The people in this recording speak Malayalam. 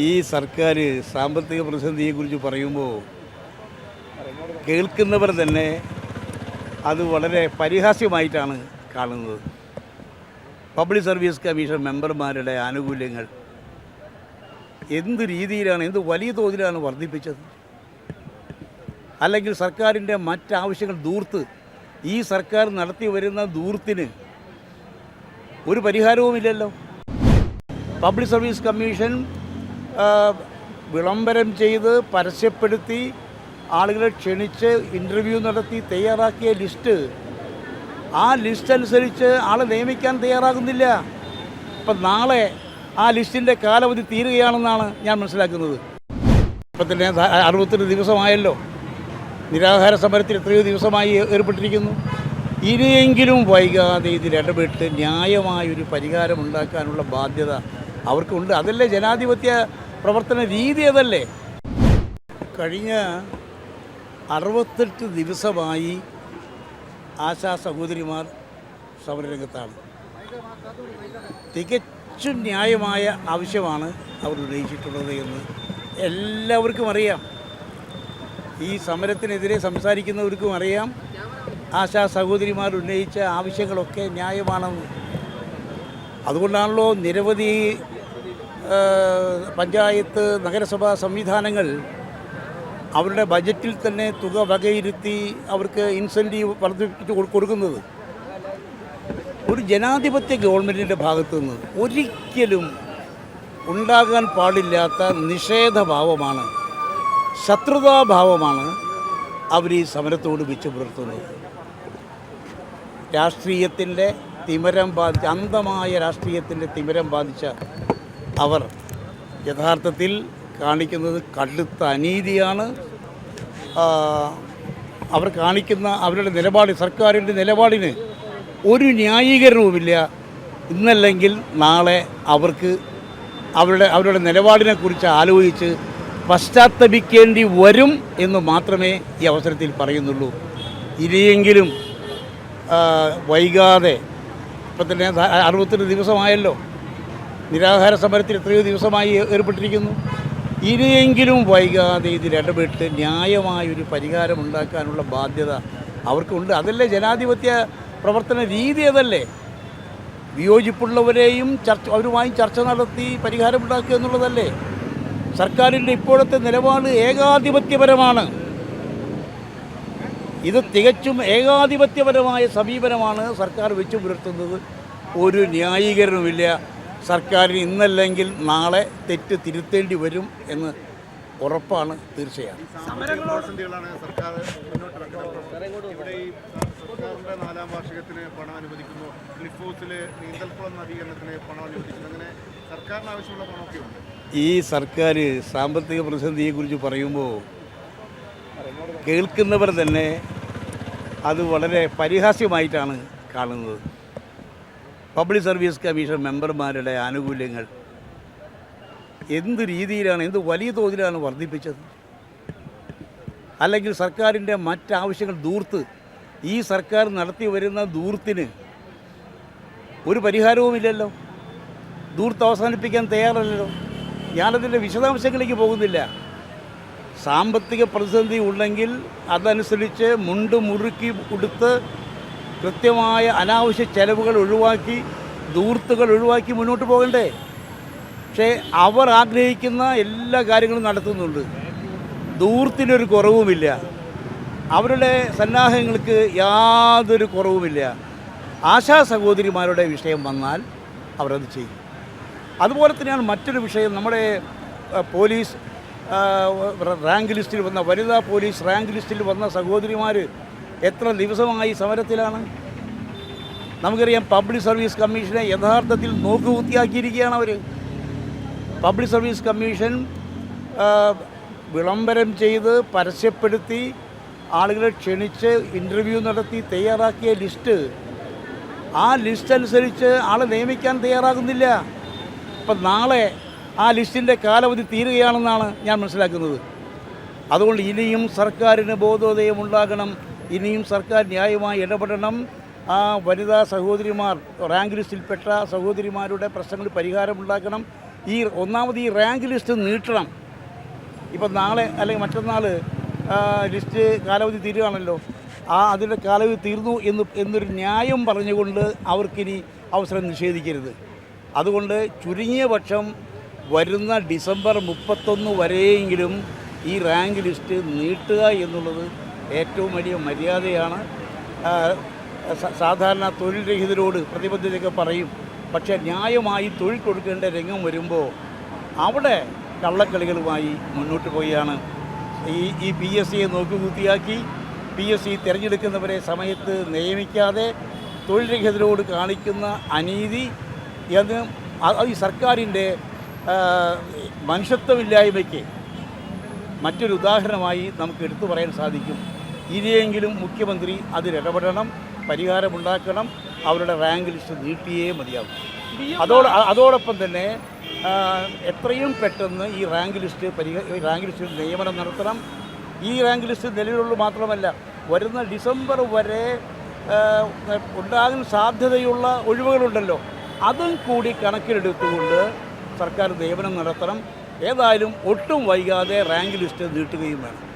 ഈ സർക്കാർ സാമ്പത്തിക പ്രതിസന്ധിയെക്കുറിച്ച് പറയുമ്പോൾ കേൾക്കുന്നവർ തന്നെ അത് വളരെ പരിഹാസ്യമായിട്ടാണ് കാണുന്നത്. പബ്ലിക് സർവീസ് കമ്മീഷൻ മെമ്പർമാരുടെ ആനുകൂല്യങ്ങൾ എന്ത് രീതിയിലാണ് എന്ത് വലിയ തോതിലാണ് വർദ്ധിപ്പിച്ചത്? അല്ലെങ്കിൽ സർക്കാരിന്റെ മറ്റാവശ്യങ്ങൾ ദൂർത്ത് ഈ സർക്കാർ നടത്തി വരുന്ന ദൂർത്തിന് ഒരു പരിഹാരവുമില്ലല്ലോ? പബ്ലിക് സർവീസ് കമ്മീഷൻ വിളംബരം ചെയ്ത് പരസ്യപ്പെടുത്തി ആളുകളെ ക്ഷണിച്ച് ഇന്റർവ്യൂ നടത്തി തയ്യാറാക്കിയ ലിസ്റ്റ് ആ ലിസ്റ്റ് അനുസരിച്ച് ആളെ നിയമിക്കാൻ തയ്യാറാകുന്നില്ല. അപ്പം നാളെ ആ ലിസ്റ്റിന്റെ കാലാവധി തീരുകയാണെന്നാണ് ഞാൻ മനസ്സിലാക്കുന്നത്. ഇപ്പം തന്നെ അറുപത്തിരണ്ട് ദിവസമായല്ലോ. നിരാഹാര സമരത്തിൽ എത്രയോ ദിവസമായി ഏർപ്പെട്ടിരിക്കുന്നു. ഇനിയെങ്കിലും വൈകാതെ ഇതിൽ ഇടപെട്ട് ന്യായമായൊരു പരിഹാരം ഉണ്ടാക്കാനുള്ള ബാധ്യത അവർക്കുണ്ട്. അതല്ലേ ജനാധിപത്യ പ്രവർത്തന രീതി അതല്ലേ? കഴിഞ്ഞ അറുപത്തെട്ട് ദിവസമായി ആശാ സഹോദരിമാർ സമരരംഗത്താണ്. തികച്ചും ന്യായമായ ആവശ്യമാണ് അവർ ഉന്നയിച്ചിട്ടുള്ളത് എന്ന് എല്ലാവർക്കും അറിയാം. ഈ സമരത്തിനെതിരെ സംസാരിക്കുന്നവർക്കും അറിയാം. ആശാ സഹോദരിമാർ ഉന്നയിച്ച ആവശ്യങ്ങളൊക്കെ ന്യായമാണെന്ന്. അതുകൊണ്ടാണല്ലോ നിരവധി പഞ്ചായത്ത് നഗരസഭാ സംവിധാനങ്ങൾ അവരുടെ ബജറ്റിൽ തന്നെ തുക വകയിരുത്തി അവർക്ക് ഇൻസെന്റീവ് വർദ്ധിപ്പിച്ച് കൊടു- കൊടുക്കുന്നത്. ഒരു ജനാധിപത്യ ഗവൺമെന്റിന്റെ ഭാഗത്തു നിന്ന് ഒരിക്കലും ഉണ്ടാകാൻ പാടില്ലാത്ത നിഷേധഭാവമാണ് ശത്രുതാഭാവമാണ് അവർ ഈ സമരത്തോട് വെച്ച് പുലർത്തുന്നത്. രാഷ്ട്രീയത്തിന്റെ തിമരം ബാധിച്ച അന്ധമായ രാഷ്ട്രീയത്തിന്റെ തിമരം ബാധിച്ച അവർ യഥാർത്ഥത്തിൽ കാണിക്കുന്നത് കടുത്ത അനീതിയാണ്. അവർ കാണിക്കുന്ന അവരുടെ നിലപാട് സർക്കാരിന്റെ നിലപാടിന് ഒരു ന്യായീകരണവുമില്ല. ഇന്നല്ലെങ്കിൽ നാളെ അവർക്ക് അവരുടെ അവരുടെ നിലപാടിനെക്കുറിച്ച് ആലോചിച്ച് പശ്ചാത്തപിക്കേണ്ടി വരും എന്ന് മാത്രമേ ഈ അവസരത്തിൽ പറയുന്നുള്ളൂ. ഇനിയെങ്കിലും വൈകാതെ ഇപ്പം തന്നെ അറുപത്തിരണ്ട് ദിവസമായല്ലോ. നിരാഹാര സമരത്തിൽ എത്രയോ ദിവസമായി ഏർപ്പെട്ടിരിക്കുന്നു. ഇനിയെങ്കിലും വൈകാതെ ഇതിൽ ഇടപെട്ട് ന്യായമായൊരു പരിഹാരം ഉണ്ടാക്കാനുള്ള ബാധ്യത അവർക്കുണ്ട്. അതല്ലേ ജനാധിപത്യ പ്രവർത്തന രീതി അതല്ലേ? വിയോജിപ്പുള്ളവരെയും ചർച്ച അവരുമായി ചർച്ച നടത്തി പരിഹാരമുണ്ടാക്കുക എന്നുള്ളതല്ലേ? സർക്കാരിന്റെ ഇപ്പോഴത്തെ നിലപാട് ഏകാധിപത്യപരമാണ്. ഇത് തികച്ചും ഏകാധിപത്യപരമായ സമീപനമാണ് സർക്കാർ വെച്ചു പുലർത്തുന്നത് ഒരു ന്യായീകരണവുമില്ല. സർക്കാരിന് ഇന്നല്ലെങ്കിൽ നാളെ തെറ്റ് തിരുത്തേണ്ടി വരും എന്ന് ഉറപ്പാണ് തീർച്ചയാണ് നാലാം വാർഷികത്തിന് പണം അനുവദിക്കുന്നു. ക്ലിഫ് നീന്തൽക്കുളം നവീകരണത്തിന് പണം അനുവദിക്കുന്നു. അങ്ങനെ സർക്കാരിന് ആവശ്യമുള്ള പണമൊക്കെ ഉണ്ട്. ഈ സർക്കാർ സാമ്പത്തിക പ്രതിസന്ധിയെക്കുറിച്ച് പറയുമ്പോൾ കേൾക്കുന്നവർ തന്നെ അത് വളരെ പരിഹാസ്യമായിട്ടാണ് കാണുന്നത്. പബ്ലിക് സർവീസ് കമ്മീഷൻ മെമ്പർമാരുടെ ആനുകൂല്യങ്ങൾ എന്ത് രീതിയിലാണ് എന്ത് വലിയ തോതിലാണ് വർദ്ധിപ്പിച്ചത്? അല്ലെങ്കിൽ സർക്കാരിന്റെ മറ്റാവശ്യങ്ങൾ ദൂർത്ത് ഈ സർക്കാർ നടത്തി വരുന്ന ദൂർത്തിന് ഒരു പരിഹാരവുമില്ലല്ലോ? ദൂർത്ത് അവസാനിപ്പിക്കാൻ തയ്യാറല്ലല്ലോ? ഞാനതിന്റെ വിശദാംശങ്ങളിലേക്ക് പോകുന്നില്ല. സാമ്പത്തിക പ്രതിസന്ധി ഉണ്ടെങ്കിൽ അതനുസരിച്ച് മുണ്ട് മുറുക്കി ഉടുത്ത് കൃത്യമായ അനാവശ്യ ചെലവുകൾ ഒഴിവാക്കി ദൂർത്തുകൾ ഒഴിവാക്കി മുന്നോട്ട് പോകണ്ടേ? പക്ഷേ അവർ ആഗ്രഹിക്കുന്ന എല്ലാ കാര്യങ്ങളും നടത്തുന്നുണ്ട്. ദൂർത്തിനൊരു കുറവുമില്ല. അവരുടെ സന്നാഹങ്ങൾക്ക് യാതൊരു കുറവുമില്ല. ആശാ സഹോദരിമാരുടെ വിഷയം വന്നാൽ അവരത് ചെയ്യും. അതുപോലെ തന്നെയാണ് മറ്റൊരു വിഷയം. നമ്മുടെ പോലീസ് റാങ്ക് ലിസ്റ്റിൽ വന്ന വനിതാ പോലീസ് റാങ്ക് ലിസ്റ്റിൽ വന്ന സഹോദരിമാർ എത്ര ദിവസമായി സമരത്തിലാണ്? നമുക്കറിയാം പബ്ലിക് സർവീസ് കമ്മീഷനെ യഥാർത്ഥത്തിൽ നോക്കുകുത്തിയാക്കിയിരിക്കുകയാണ് അവർ പബ്ലിക് സർവീസ് കമ്മീഷൻ വിളംബരം ചെയ്ത് പരസ്യപ്പെടുത്തി ആളുകളെ ക്ഷണിച്ച് ഇന്റർവ്യൂ നടത്തി തയ്യാറാക്കിയ ലിസ്റ്റ് ആ ലിസ്റ്റ് അനുസരിച്ച് ആളെ നിയമിക്കാൻ തയ്യാറാകുന്നില്ല. അപ്പം നാളെ ആ ലിസ്റ്റിന്റെ കാലാവധി തീരുകയാണെന്നാണ് ഞാൻ മനസ്സിലാക്കുന്നത്. അതുകൊണ്ട് ഇനിയും സർക്കാരിന് ബോധോദയം ഉണ്ടാകണം. ഇനിയും സർക്കാർ ന്യായമായി ഇടപെടണം. ആ വനിതാ സഹോദരിമാർ റാങ്ക് ലിസ്റ്റിൽപ്പെട്ട സഹോദരിമാരുടെ പ്രശ്നങ്ങൾ പരിഹാരമുണ്ടാക്കണം ഈ ഒന്നാമത് ഈ റാങ്ക് ലിസ്റ്റ് നീട്ടണം. ഇപ്പം നാളെ അല്ലെങ്കിൽ മറ്റന്നാൾ ലിസ്റ്റ് കാലാവധി തീരുകയാണല്ലോ. ആ അതിന്റെ കാലാവധി തീർന്നു എന്ന് എന്നൊരു ന്യായം പറഞ്ഞുകൊണ്ട് അവർക്കിനി അവസരം നിഷേധിക്കരുത്. അതുകൊണ്ട് ചുരുങ്ങിയ പക്ഷം വരുന്ന ഡിസംബർ മുപ്പത്തൊന്ന് വരെയെങ്കിലും ഈ റാങ്ക് ലിസ്റ്റ് നീട്ടുക എന്നുള്ളത് ഏറ്റവും വലിയ മര്യാദയാണ്. സാധാരണ തൊഴിൽ രഹിതരോട് പ്രതിബദ്ധതയൊക്കെ പറയും. പക്ഷേ ന്യായമായി തൊഴിൽ കൊടുക്കേണ്ട രംഗം വരുമ്പോൾ അവിടെ കള്ളക്കളികളുമായി മുന്നോട്ട് പോവുകയാണ്. ഈ ഈ പി എസ് സിയെ നോക്കുകൂത്തിയാക്കി പി എസ് സി തിരഞ്ഞെടുക്കുന്നവരെ സമയത്ത് നിയമിക്കാതെ തൊഴിൽ രഹിതരോട് കാണിക്കുന്ന അനീതി എന്ന് ഈ സർക്കാരിന്റെ മനുഷ്യത്വമില്ലായ്മയ്ക്ക് മറ്റൊരു ഉദാഹരണമായി നമുക്ക് എടുത്തു പറയാൻ സാധിക്കും. ഇനിയെങ്കിലും മുഖ്യമന്ത്രി അതിലിടപെടണം പരിഹാരമുണ്ടാക്കണം അവരുടെ റാങ്ക് ലിസ്റ്റ് നീട്ടിയേ മതിയാകും അതോട് അതോടൊപ്പം തന്നെ എത്രയും പെട്ടെന്ന് ഈ റാങ്ക് ലിസ്റ്റ് പരിഹ റാങ്ക് ലിസ്റ്റിൽ നിയമനം നടത്തണം. ഈ റാങ്ക് ലിസ്റ്റ് നിലവിലുള്ളൂ മാത്രമല്ല വരുന്ന ഡിസംബർ വരെ ഉണ്ടാകാൻ സാധ്യതയുള്ള ഒഴിവുകളുണ്ടല്ലോ. അതും കൂടി കണക്കിലെടുത്തുകൊണ്ട് സർക്കാർ നിയമനം നടത്തണം. ഏതായാലും ഒട്ടും വൈകാതെ റാങ്ക് ലിസ്റ്റ് നീട്ടുകയും വേണം.